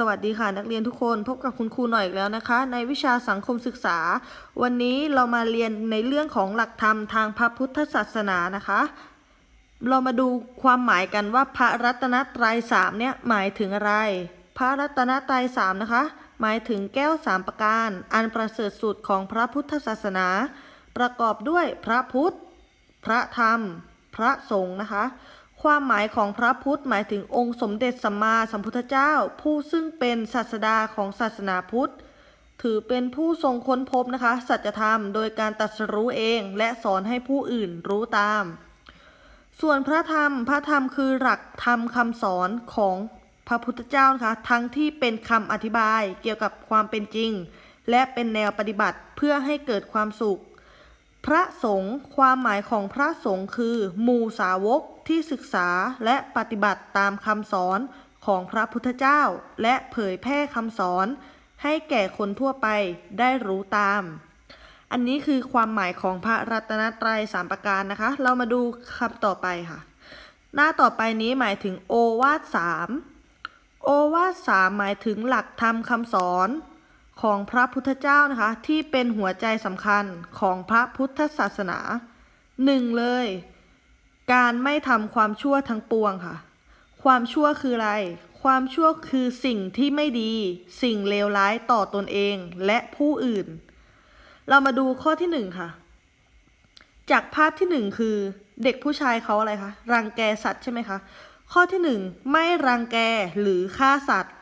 สวัสดีค่ะนักเรียนทุกคนพบกับคุณครูหน่อยอีกแล้วนะคะ ในวิชาสังคมศึกษา วันนี้เรามาเรียนในเรื่องของหลักธรรมทางพระพุทธศาสนานะคะ เรามาดูความหมายกันว่าพระรัตนตรัยสามเนี่ยหมายถึงอะไร พระรัตนตรัยสามนะคะ หมายถึงแก้วสามประการ อันประเสริฐสุดของพระพุทธศาสนา ประกอบด้วยพระพุทธ พระธรรม พระสงฆ์นะคะ ความหมายของพระพุทธหมายถึงองค์สมเด็จสัมมาสัมพุทธเจ้า ผู้ซึ่งเป็นศาสดาของศาสนาพุทธ ถือเป็นผู้ทรงค้นพบนะคะสัจธรรมโดยการตรัสรู้เองและสอนให้ผู้อื่นรู้ตาม ส่วนพระธรรมพระธรรมคือหลักธรรมคำสอนของพระพุทธเจ้านะคะทั้งที่เป็นคำอธิบายเกี่ยวกับความเป็นจริง และเป็นแนวปฏิบัติเพื่อให้เกิดความสุข พระสงฆ์ความหมายของพระสงฆ์คือหมู่สาวกที่ศึกษาและปฏิบัติตามคำสอนของพระพุทธเจ้า และเผยแพร่คำสอน ให้แก่คนทั่วไปได้รู้ตาม อันนี้คือความหมายของพระรัตนตรัยสามประการนะคะ เรามาดูคำต่อไปค่ะ หน้าต่อไปนี้หมายถึงโอวาทสามโอวาทสามหมายถึงหลักธรรมคำสอน ของพระพุทธเจ้านะคะ ที่เป็นหัวใจสำคัญของพระพุทธศาสนาหนึ่งเลย การไม่ทำความชั่วทั้งปวงค่ะ ความชั่วคืออะไร ความชั่วคือสิ่งที่ไม่ดี สิ่งเลวร้ายต่อตนเองและผู้อื่น เรามาดูข้อที่หนึ่งค่ะ จากภาพที่หนึ่งคือเด็กผู้ชายเขาอะไรคะ รังแกสัตว์ใช่ไหมคะ ข้อที่หนึ่งไม่รังแกหรือฆ่าสัตว์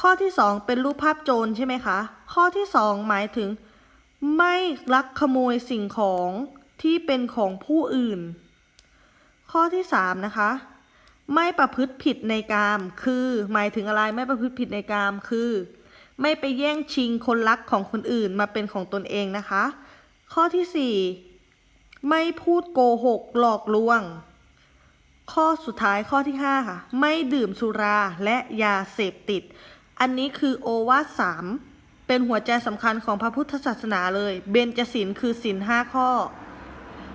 ข้อที่สองเป็นรูปภาพโจรใช่ไหมคะ ข้อที่สองหมายถึง ไม่ลักขโมยสิ่งของที่เป็นของผู้อื่น ข้อที่สามนะคะ ไม่ประพฤติผิดในกาม คือหมายถึงอะไรไม่ประพฤติผิดในกามคือ ไม่ไปแย่งชิงคนรักของคนอื่นมาเป็นของตนเองนะคะ ข้อที่สี่ไม่พูดโกหกหลอกลวง ข้อสุดท้ายข้อที่ห้าค่ะ ไม่ดื่มสุราและยาเสพติด อันนี้คือโอวาทสามเป็นหัวใจสำคัญของพระพุทธศาสนาเลย เบญจศีลคือศีลห้าข้อ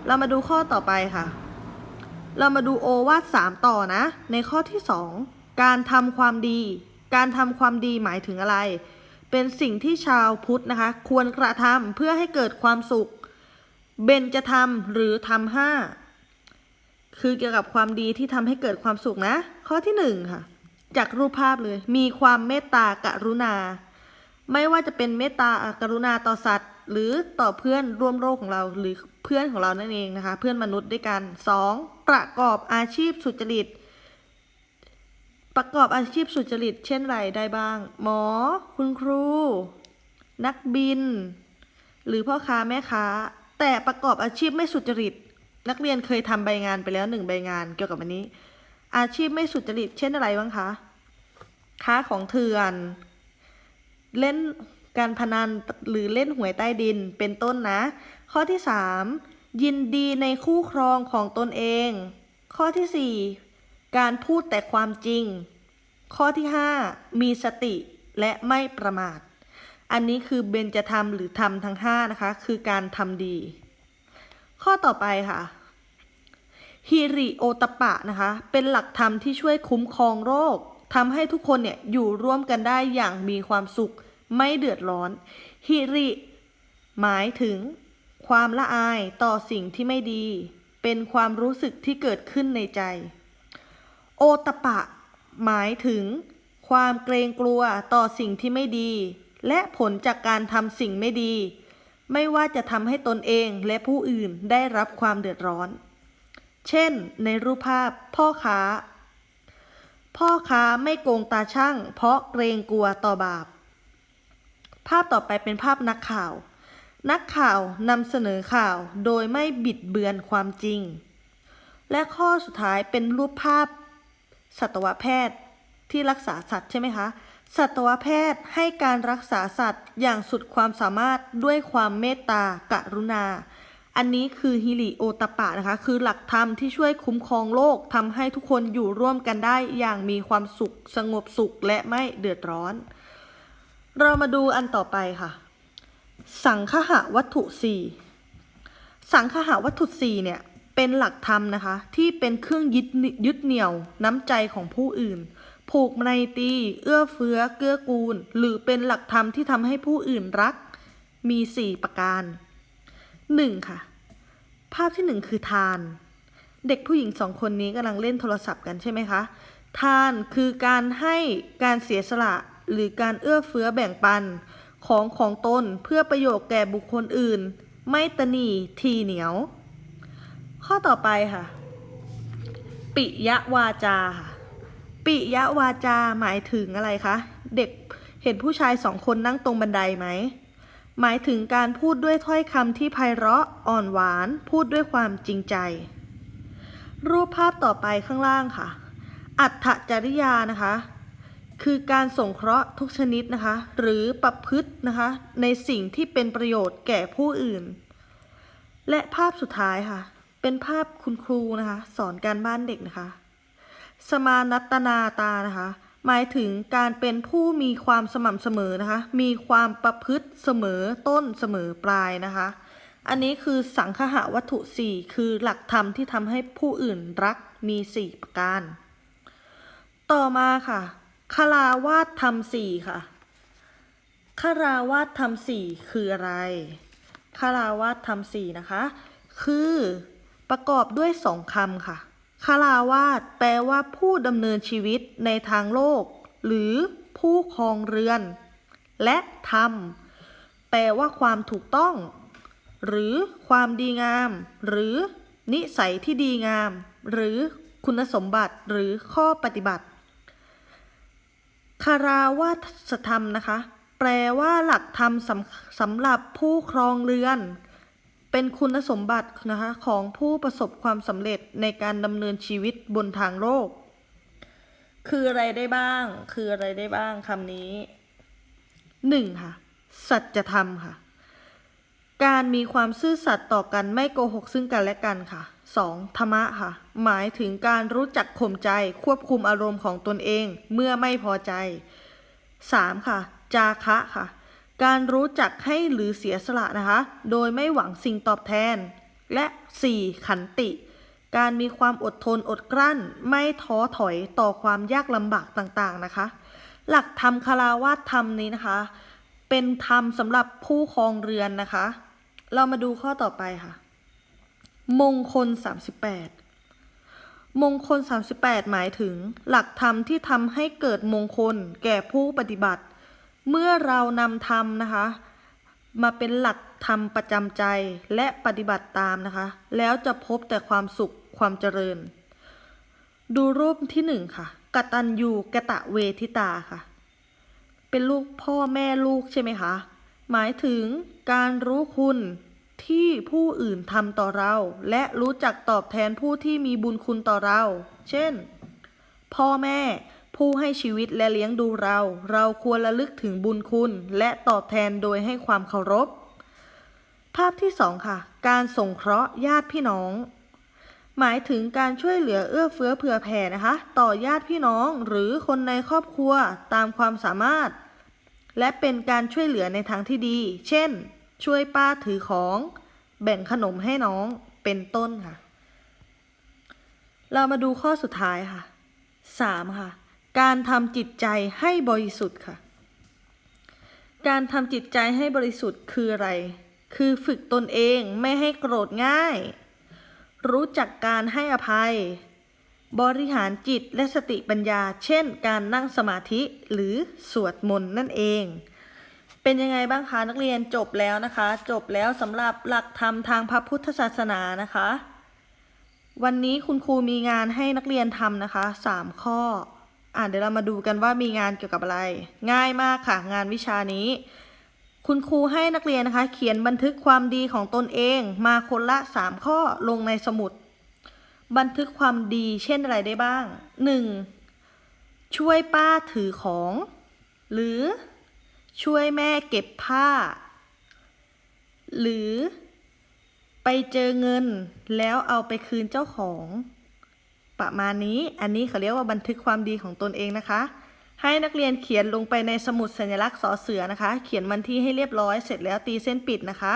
เรามาดูข้อต่อไปค่ะ เรามาดูโอวาทสามต่อนะ ในข้อที่สองการทำความดี การทำความดีหมายถึงอะไร เป็นสิ่งที่ชาวพุทธนะคะ ควรกระทำเพื่อให้เกิดความสุข เบญจะทำหรือทำห้าคือเกี่ยวกับความดีที่ทำให้เกิดความสุขนะ ข้อที่หนึ่งค่ะ จากรูปภาพเลย มีความเมตตากรุณา ไม่ว่าจะเป็นเมตตากรุณาต่อสัตว์ หรือต่อเพื่อนร่วมโลกของเราหรือเพื่อนของเรานั่นเองนะคะ เพื่อนมนุษย์ด้วยกัน 2. ประกอบอาชีพสุจริต ประกอบอาชีพสุจริต เช่นไรได้บ้าง หมอ คุณครู นักบิน หรือพ่อค้าแม่ค้า แต่ประกอบอาชีพไม่สุจริต นักเรียนเคยทำใบงานไปแล้วหนึ่งใบงานเกี่ยวกับอันนี้ อาชีพไม่สุจริตเช่นอะไรบ้างคะ ค้าของเถื่อน เล่นการพนันหรือเล่นหวยใต้ดินเป็นต้นนะ ข้อที่ 3 ยินดีในคู่ครองของตนเอง ข้อที่ 4 การพูดแต่ความจริง ข้อที่ 5 มีสติและไม่ประมาท อันนี้คือเบญจธรรมหรือธรรมทั้ง 5 นะคะ คือการทำดี ข้อต่อไปค่ะ ฮิริโอตปะนะคะ เป็นหลักธรรมที่ช่วยคุ้มครองโรคทำให้ทุกคนเนี่ยอยู่ร่วมกันได้อย่างมีความสุข ไม่เดือดร้อน ฮิริ หมายถึง ความละอายต่อสิ่งที่ไม่ดี เป็นความรู้สึกที่เกิดขึ้นในใจ โอตปะ หมายถึง ความเกรงกลัวต่อสิ่งที่ไม่ดี และผลจากการทำสิ่งไม่ดี ไม่ว่าจะทำให้ตนเองและผู้อื่นได้รับความเดือดร้อน เช่น ในรูปภาพพ่อค้า พ่อค้าไม่โกงตาช่าง เพราะเกรงกลัวต่อบาป ภาพต่อไปเป็นภาพนักข่าว นักข่าวนำเสนอข่าวโดยไม่บิดเบือนความจริง และข้อสุดท้ายเป็นรูปภาพ สัตวแพทย์ที่รักษาสัตว์ใช่ไหมคะ สัตวแพทย์ให้การรักษาสัตว์อย่างสุดความสามารถด้วยความเมตตากรุณา อันนี้คือฮิริโอตปปะนะคะ คือหลักธรรมที่ช่วยคุ้มครองโลกทำให้ทุกคนอยู่ร่วมกันได้อย่างมีความสุข สงบสุขและไม่เดือดร้อน เรามาดูอันต่อไปค่ะ สังคหะวัตถุสี่สังคหะวัตถุสี่เนี่ยเป็นหลักธรรมนะคะ ที่เป็นเครื่องยึดยึดเหนี่ยวน้ำใจของผู้อื่น ผูกไมตรีเอื้อเฟื้อเกื้อกูล หรือเป็นหลักธรรมที่ทำให้ผู้อื่นรัก มี 4 ประการ 1. ค่ะ ภาพที่1คือทาน เด็กผู้หญิงสองคนนี้กำลังเล่นโทรศัพท์กันใช่ไหมคะ ทานคือการให้การเสียสละหรือการเอื้อเฟื้อแบ่งปันของของตนเพื่อประโยชน์แก่บุคคลอื่น ไม่ตนีทีเหนียว ข้อต่อไปค่ะ ปิยวาจาค่ะปิยวาจาหมายถึงอะไรคะ เด็กเห็นผู้ชายสองคนนั่งตรงบันไดไหม หมายถึงการพูดด้วยถ้อยคำที่ไพเราะอ่อนหวาน พูดด้วยความจริงใจ รูปภาพต่อไปข้างล่างค่ะ อัตถจริยานะคะ คือการสงเคราะห์ทุกชนิดนะคะ หรือประพฤตินะคะ ในสิ่งที่เป็นประโยชน์แก่ผู้อื่น และภาพสุดท้ายค่ะ เป็นภาพคุณครูนะคะ สอนการบ้านเด็กนะคะ สมานัตนาตานะคะ หมายถึงการเป็นผู้มีความสม่ำเสมอนะคะ มีความประพฤติเสมอต้นเสมอปลายนะคะ อันนี้คือสังคหะวัตถุ 4 คือหลักธรรมที่ทำให้ผู้อื่นรักมี 4 ประการ ต่อมาค่ะคาราวาสธรรมสี่ค่ะคาราวาสธรรมสี่คืออะไรคาราวาสธรรมสี่นะคะ คือประกอบด้วยสองคำค่ะ คาราวาสแปลว่าผู้ดำเนินชีวิตในทางโลก หรือผู้ครองเรือน และธรรม แปลว่าความถูกต้อง หรือความดีงาม หรือนิสัยที่ดีงาม หรือคุณสมบัติหรือข้อปฏิบัติ คาราวาสธรรมนะคะ แปลว่าหลักธรรมสำสำหรับผู้ครองเรือน เป็นคุณสมบัตินะคะของผู้ประสบความสำเร็จในการดำเนินชีวิตบนทางโลก คืออะไรได้บ้าง คืออะไรได้บ้างคำนี้หนึ่งค่ะ สัจธรรมค่ะ การมีความซื่อสัตย์ต่อกันไม่โกหกซึ่งกันและกันค่ะ 2. ธรรมะค่ะ หมายถึงการรู้จักข่มใจควบคุมอารมณ์ของตนเองเมื่อไม่พอใจ 3. ค่ะ จาคะค่ะ การรู้จักให้หรือเสียสละนะคะ โดยไม่หวังสิ่งตอบแทน และ 4. ขันติ การมีความอดทนอดกลั้น ไม่ท้อถอยต่อความยากลำบากต่างๆนะคะ หลักธรรมคาราวาธรรมนี้นะคะ เป็นธรรมสำหรับผู้ครองเรือนนะคะ เรามาดูข้อต่อไปค่ะ มงคล 38มงคล 38 หมายถึง หลักธรรมที่ทำให้เกิดมงคลแก่ผู้ปฏิบัติ เมื่อเรานำธรรมนะคะ มาเป็นหลักธรรมประจำใจและปฏิบัติตามนะคะ แล้วจะพบแต่ความสุขความเจริญ ดูรูปที่หนึ่งค่ะกตัญญูกะตะเวทิตาค่ะ เป็นลูกพ่อแม่ลูกใช่ไหมคะ หมายถึงการรู้คุณที่ผู้อื่นทำต่อเรา และรู้จักตอบแทนผู้ที่มีบุญคุณต่อเรา เช่น พ่อแม่ ผู้ให้ชีวิตและเลี้ยงดูเรา เราควรระลึกถึงบุญคุณ และตอบแทนโดยให้ความเคารพ ภาพที่สองค่ะ การสงเคราะห์ญาติพี่น้อง หมายถึงการช่วยเหลือเอื้อเฟื้อเผื่อแผ่นะคะ ต่อญาติพี่น้องหรือคนในครอบครัวตามความสามารถ และเป็นการช่วยเหลือในทางที่ดี เช่น ช่วยป้าถือของ แบ่งขนมให้น้องเป็นต้นค่ะ เรามาดูข้อสุดท้ายค่ะ 3. ค่ะ การทำจิตใจให้บริสุทธิ์ค่ะ การทำจิตใจให้บริสุทธิ์คืออะไร คือฝึกตนเองไม่ให้โกรธง่าย รู้จักการให้อภัย บริหารจิตและสติปัญญา เช่น การนั่งสมาธิหรือสวดมนต์นั่นเอง เป็นยังไงบ้างคะนักเรียนจบแล้วนะคะ จบแล้วสำหรับหลักธรรมทางพระพุทธศาสนานะคะ วันนี้คุณครูมีงานให้นักเรียนทำนะคะสามข้อ อ่าเดี๋ยวเรามาดูกันว่ามีงานเกี่ยวกับอะไร ง่ายมากค่ะ งานวิชานี้ คุณครูให้นักเรียนนะคะ เขียนบันทึกความดีของตนเอง มาคนละสามข้อลงในสมุด บันทึกความดีเช่นอะไรได้บ้าง 1. ช่วยป้าถือของ หรือช่วยแม่เก็บผ้า หรือไปเจอเงินแล้วเอาไปคืนเจ้าของ ประมาณนี้ อันนี้เขาเรียกว่าบันทึกความดีของตนเองนะคะ ให้นักเรียนเขียนลงไปในสมุดสัญลักษณ์สอเสือนะคะ เขียนวันที่ให้เรียบร้อยเสร็จแล้วตีเส้นปิดนะคะ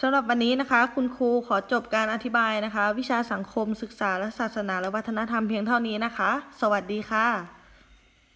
สำหรับวันนี้นะคะ คุณครูขอจบการอธิบายนะคะ วิชาสังคมศึกษาและศาสนาและวัฒนธรรมเพียงเท่านี้นะคะ สวัสดีค่ะ